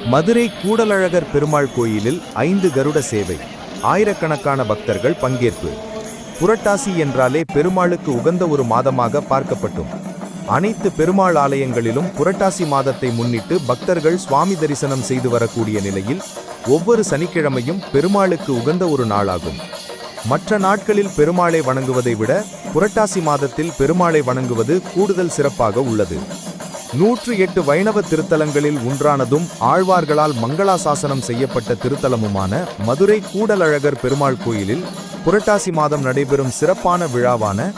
மதுரை கூடலழகர் பெருமாள் கோயிலில் ஐந்து கருட சேவை. ஆயிரக்கணக்கான பக்தர்கள் பங்கேற்பு. புரட்டாசி என்றாலே பெருமாளுக்கு உகந்த ஒரு மாதமாக பார்க்கப்பட்டும். அனைத்து பெருமாள் ஆலயங்களிலும் புரட்டாசி மாதத்தை முன்னிட்டு பக்தர்கள் சுவாமி தரிசனம் செய்து வரக்கூடிய நிலையில் ஒவ்வொரு சனிக்கிழமையும் பெருமாளுக்கு உகந்த ஒரு நாளாகும். மற்ற நாட்களில் பெருமாளை வணங்குவதை விட புரட்டாசி மாதத்தில் பெருமாளை வணங்குவது கூடுதல் சிறப்பாக உள்ளது. நூற்று எட்டு வைணவ திருத்தலங்களில் ஒன்றானதும் ஆழ்வார்களால் மங்களாசாசனம் செய்யப்பட்ட திருத்தலமுமான மதுரை கூடலழகர் பெருமாள் கோயிலில் புரட்டாசி மாதம் நடைபெறும் சிறப்பான விழாவான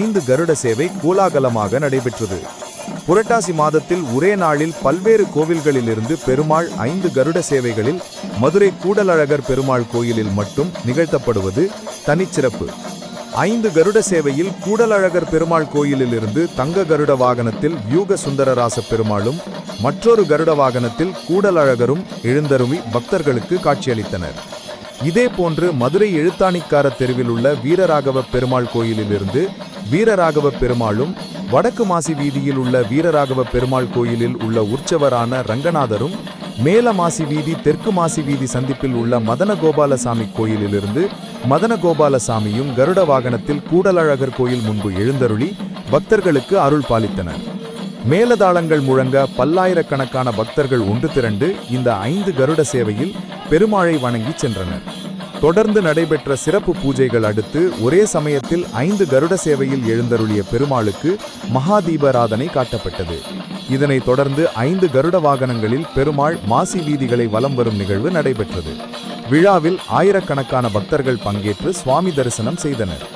ஐந்து கருட சேவை கோலாகலமாக நடைபெற்றது. புரட்டாசி மாதத்தில் ஒரே நாளில் பல்வேறு கோவில்களிலிருந்து பெருமாள் ஐந்து கருட சேவைகளில் மதுரை கூடலழகர் பெருமாள் கோயிலில் மட்டும் நிகழ்த்தப்படுவது தனிச்சிறப்பு. ஐந்து கருட சேவையில் கூடலழகர் பெருமாள் கோயிலிலிருந்து தங்க கருட வாகனத்தில் வியூக சுந்தரராச பெருமாளும் மற்றொரு கருட வாகனத்தில் கூடலழகரும் எழுந்தருமி பக்தர்களுக்கு காட்சியளித்தனர். இதேபோன்று மதுரை எழுத்தாணிக்கார தெருவில் உள்ள வீரராகவ பெருமாள் கோயிலிலிருந்து வீரராகவ பெருமாளும் வடக்கு மாசி வீதியில் உள்ள வீரராகவ பெருமாள் கோயிலில் உள்ள உற்சவரான ரங்கநாதரும் மேல மாசி வீதி தெற்கு மாசி வீதி சந்திப்பில் உள்ள மதன கோபாலசாமி கோயிலிலிருந்து மதன கோபாலசாமியும் கருட வாகனத்தில் கூடலழகர் கோயில் முன்பு எழுந்தருளி பக்தர்களுக்கு அருள் பாலித்தனர். மேலதாளங்கள் முழங்க பல்லாயிரக்கணக்கான பக்தர்கள் ஒன்று திரண்டு இந்த ஐந்து கருட சேவையில் பெருமாளை வணங்கி சென்றனர். தொடர்ந்து நடைபெற்ற சிறப்பு பூஜைகள் அடுத்து ஒரே சமயத்தில் ஐந்து கருட சேவையில் எழுந்தருளிய பெருமாளுக்கு மகாதீபராதனை காட்டப்பட்டது. இதனைத் தொடர்ந்து ஐந்து கருட வாகனங்களில் பெருமாள் மாசி வீதிகளை வலம் வரும் நிகழ்வு நடைபெற்றது. விழாவில் ஆயிரக்கணக்கான பக்தர்கள் பங்கேற்று சுவாமி தரிசனம் செய்தனர்